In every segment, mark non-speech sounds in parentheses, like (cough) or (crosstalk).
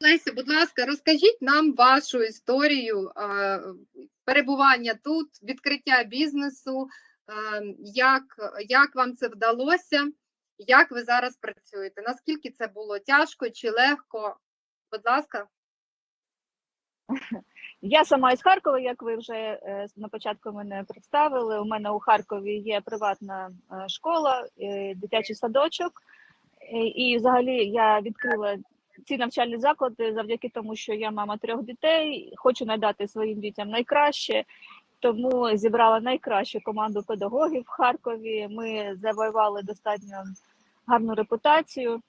Леся, будь ласка, розкажіть нам вашу історію перебування тут, відкриття бізнесу, як, як вам це вдалося, як ви зараз працюєте? Наскільки це було тяжко чи легко? Будь ласка. (laughs) Я сама із Харкова, як ви вже е, на початку мене представили. У мене у Харкові є приватна е, школа, е, дитячий садочок. І взагалі я відкрила ці навчальні заклади завдяки тому, що я мама трьох дітей, хочу надати своїм дітям найкраще. Тому зібрала найкращу команду педагогів в Харкові. Ми завоювали достатньо гарну репутацію.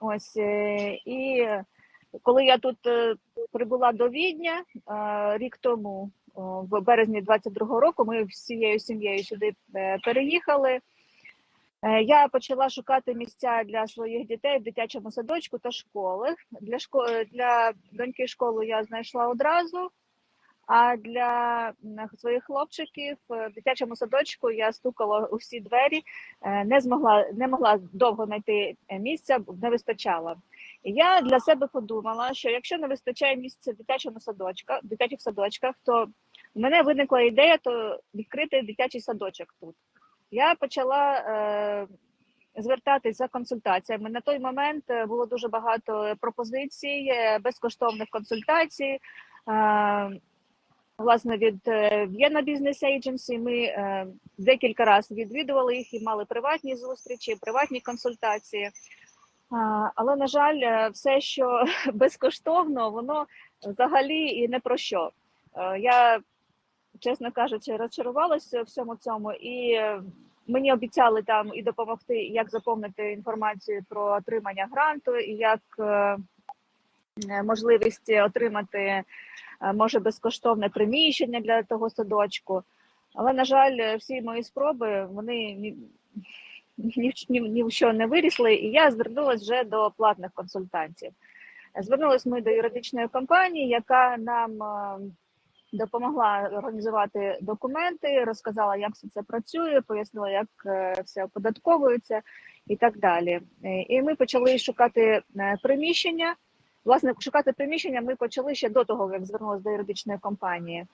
Ось е, і коли я тут е, прибула до Відня е, рік тому, в березні 22-го року, ми всією сім'єю сюди переїхали. Е, Я почала шукати місця для своїх дітей в дитячому садочку та школи. Для шко... для доньки школу я знайшла одразу. А для своїх хлопчиків в дитячому садочку я стукала у всі двері, е, не змогла, не могла довго знайти місця, не вистачало. Я для себе подумала, що якщо не вистачає місця в дитячому садочка, в дитячих садочках, то в мене виникла ідея то відкрити дитячий садочок тут. Я почала е, звертатись за консультаціями. На той момент е, було дуже багато пропозицій, е, безкоштовних консультацій. Е, Власне, від е, Vienna Business Agency ми декілька разів відвідували їх і мали приватні зустрічі, приватні консультації. Але, на жаль, все, що (laughs) безкоштовно, воно взагалі і не про що. Я, чесно кажучи, розчарувалася всьому цьому, і е, мені обіцяли там і допомогти, як заповнити інформацію про отримання гранту, і як е, е, можливість отримати може безкоштовне приміщення для того садочку. Але, на жаль, всі мої спроби вони ні, ні, ні, ні в що не вирісли, і я звернулася вже до платних консультантів. Звернулись ми до юридичної компанії, яка нам допомогла організувати документи, розказала, як все це працює, пояснила, як е, все оподатковується і так далі. Е, І ми почали шукати е, приміщення. Власне, шукати приміщення ми почали ще до того, як звернулися до юридичної компанії.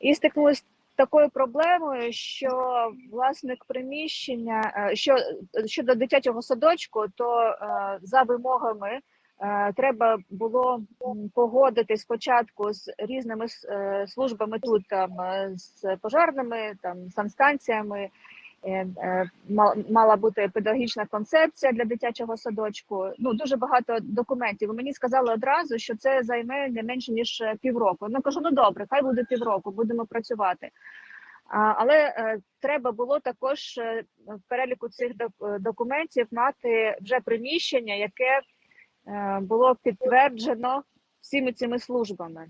І стикнулися такою проблемою, що власник приміщення, що щодо дитячого садочку, то за вимогами треба було погодити спочатку з різними е, службами тут, там е, з пожарними, там санстанціями. Е, е, ма- Мала бути педагогічна концепція для дитячого садочку. Ну дуже багато документів. Мені сказали одразу, що це займе не менше ніж е, півроку. Ну кажу, ну добре, хай буде півроку, будемо працювати. Але е, треба було також е, в переліку цих док- е, документів мати вже приміщення, яке е, було підтверджено всіми цими службами.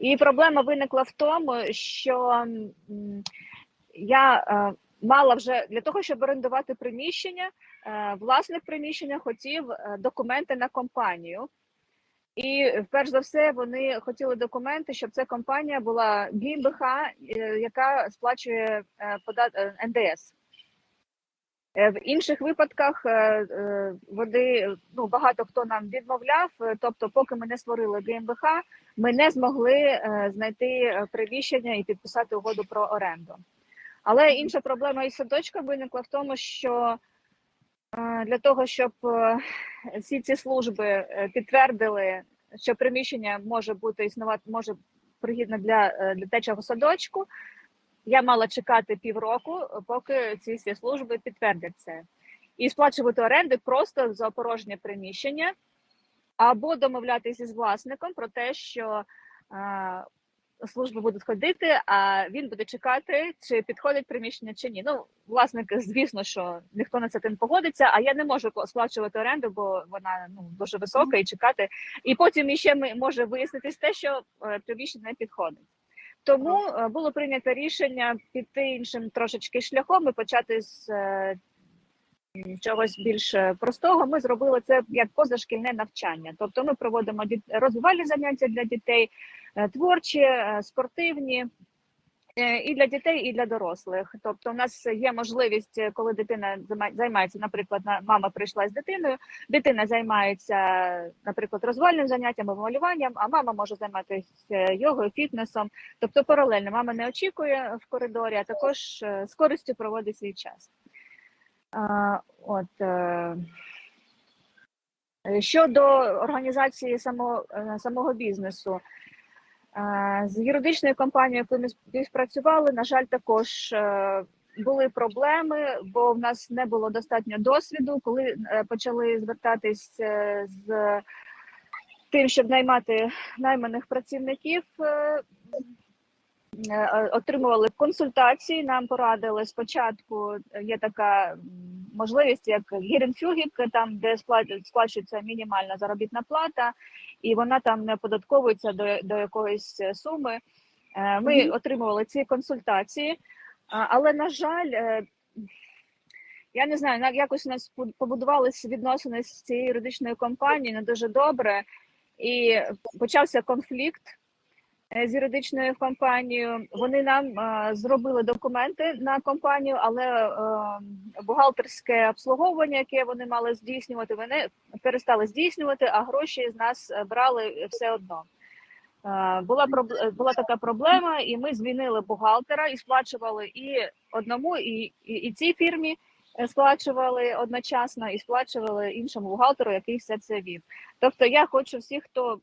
І проблема виникла в тому, що я е, мала вже для того, щоб орендувати приміщення, е, власник приміщення хотів е, документи на компанію. І перш за все вони хотіли документи, щоб ця компанія була ГІМБХ, е, яка сплачує е, е, НДС. Е, В інших випадках е, е, ну багато хто нам відмовляв. Тобто, поки ми не створили ГМБХ, ми не змогли знайти приміщення і підписати угоду про оренду. Але інша проблема із садочком виникла в тому, що для того, щоб всі ці служби підтвердили, що приміщення може бути існувати, може пригідне для, для дитячого садочку. Я мала чекати півроку, поки ці всі служби підтвердять це, і сплачувати оренди просто за порожнє приміщення, або домовлятися з власником про те, що е, служби будуть ходити, а він буде чекати, чи підходить приміщення чи ні. Ну, власник, звісно, що ніхто на це тим погодиться, а я не можу сплачувати оренду, бо вона ну дуже висока і чекати. І потім іще може вияснитись те, що е, приміщення не підходить. Тому е, було прийнято рішення піти іншим трошечки шляхом і почати з е, чогось більш е, простого. Ми зробили це як позашкільне навчання. Тобто, ми проводимо розвивальні заняття для дітей, творчі, спортивні. Е, і для дітей, і для дорослих. Тобто, у нас є можливість, е, коли дитина займається, наприклад, мама прийшла з дитиною, дитина займається, наприклад, розвальним заняттям або малюванням, а мама може займатися йогою, фітнесом. Тобто, паралельно мама не очікує в коридорі, а також е, з користю проводить свій час. От е, щодо організації самого, е, самого бізнесу. З юридичною компанією, якою ми співпрацювали, на жаль, також е, були проблеми, бо в нас не було достатньо досвіду. Коли е, почали звертатись е, з тим, щоб наймати найманих працівників, отримували консультації. Нам порадили спочатку. Є така можливість, як гіренфюгік, там де сплачується мінімальна заробітна плата, і вона там не податковується до, до якоїсь е, суми. Е, Ми Мгм. отримували ці консультації, але на жаль. е, Я не знаю, на- якось у нас побудувалися відносини з цією юридичною компанією не дуже добре, і почався конфлікт з юридичною компанією. Вони нам е, зробили документи на компанію, але е, бухгалтерське обслуговування, яке вони мали здійснювати, вони перестали здійснювати, а гроші з нас е, брали все одно. Е, Була була така проблема, і ми змінили бухгалтера і сплачували і одному, і, і, і цій фірмі е, сплачували одночасно, і сплачували іншому бухгалтеру, який все це вів. Тобто, я хочу всіх, хто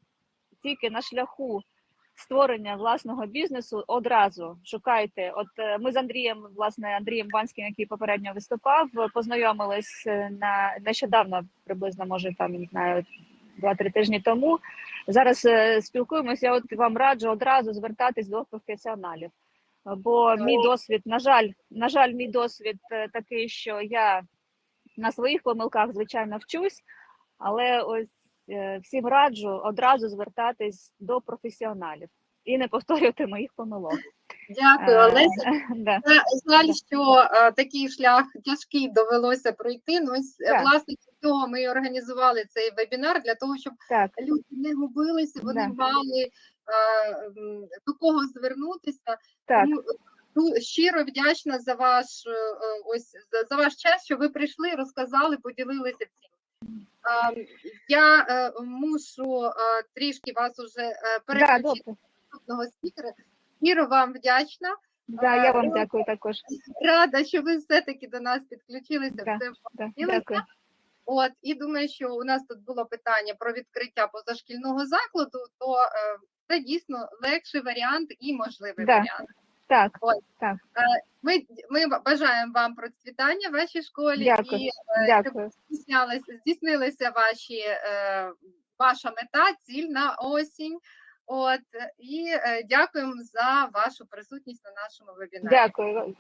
тільки на шляху створення власного бізнесу, одразу шукайте. От е, ми з Андрієм, власне, Андрієм Банським, який попередньо виступав, познайомились е, на нещодавно, приблизно, може там не знаю, два-три тижні тому. Зараз е, спілкуємося. Я от вам раджу одразу звертатись до професіоналів. Бо мій досвід, на жаль, на жаль, мій досвід такий, що я на своїх помилках, звичайно, вчусь, але ось всім раджу одразу звертатись до професіоналів і не повторювати моїх помилок. Дякую, Е, Олеся. (laughs) да. Е, Жаль, що е, такий шлях тяжкий довелося пройти. Ну, ось, е, Так. власне, для цього ми організували цей вебінар для того, щоб Так, люди не губилися, вони Да. мали е, до кого звернутися. так, Тому, ну, щиро вдячна за ваш е, е, ось за, ваш час, що ви прийшли, розказали, поділилися цим. Я е, мушу е, трішки вас уже е, да, переключити до наступного спікера. Щиро вам вдячна. Да, я вам дякую також. Рада, що ви все-таки до нас підключилися. Да, Все Да, дякую. От і думаю, що у нас тут було питання про відкриття позашкільного закладу, то це дійсно легший варіант і можливий Да. варіант. Так, так. Ми, ми бажаємо вам процвітання в вашій школі Дякую. і е, дякую. здійснилися ваші е, ваша мета, ціль на осінь. От і е, дякуємо за вашу присутність на нашому вебінарі. Дякую.